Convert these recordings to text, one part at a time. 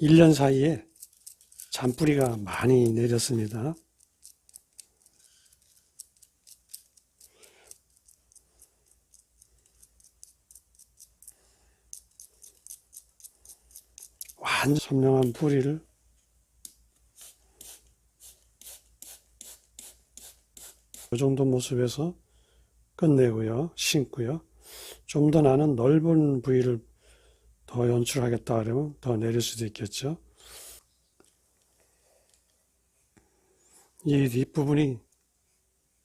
1년 사이에 잔뿌리가 많이 내렸습니다. 완전 선명한 뿌리를 이 정도 모습에서 끝내고요. 심고요. 좀 더 나는 넓은 부위를 더 연출하겠다 그러면 더 내릴 수도 있겠죠. 이 뒷부분이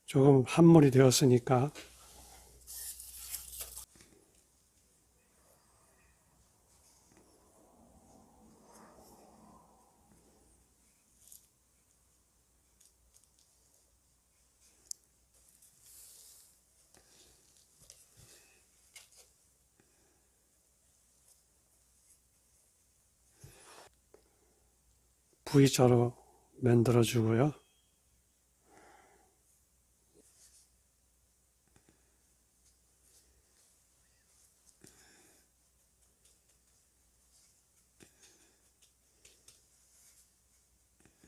조금 함몰이 되었으니까 V자로 만들어 주고요.